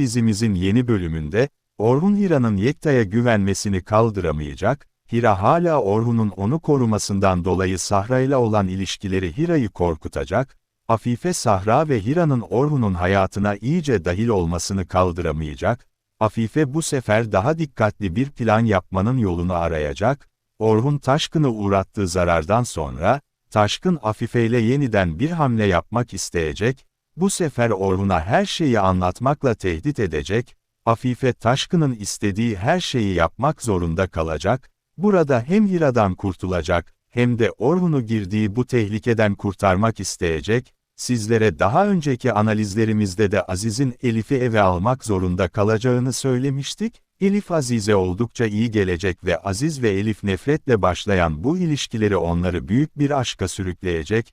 dizimizin yeni bölümünde, Orhun Hira'nın Yekta'ya güvenmesini kaldıramayacak, Hira hala Orhun'un onu korumasından dolayı Sahra ile olan ilişkileri Hira'yı korkutacak, Afife Sahra ve Hira'nın Orhun'un hayatına iyice dahil olmasını kaldıramayacak, Afife bu sefer daha dikkatli bir plan yapmanın yolunu arayacak, Orhun Taşkın'ı uğrattığı zarardan sonra, Taşkın Afife ile yeniden bir hamle yapmak isteyecek, bu sefer Orhun'a her şeyi anlatmakla tehdit edecek, Afife Taşkın'ın istediği her şeyi yapmak zorunda kalacak, burada hem Hira'dan kurtulacak, hem de Orhun'u girdiği bu tehlikeden kurtarmak isteyecek, sizlere daha önceki analizlerimizde de Aziz'in Elif'i eve almak zorunda kalacağını söylemiştik, Elif Aziz'e oldukça iyi gelecek ve Aziz ve Elif nefretle başlayan bu ilişkileri onları büyük bir aşka sürükleyecek,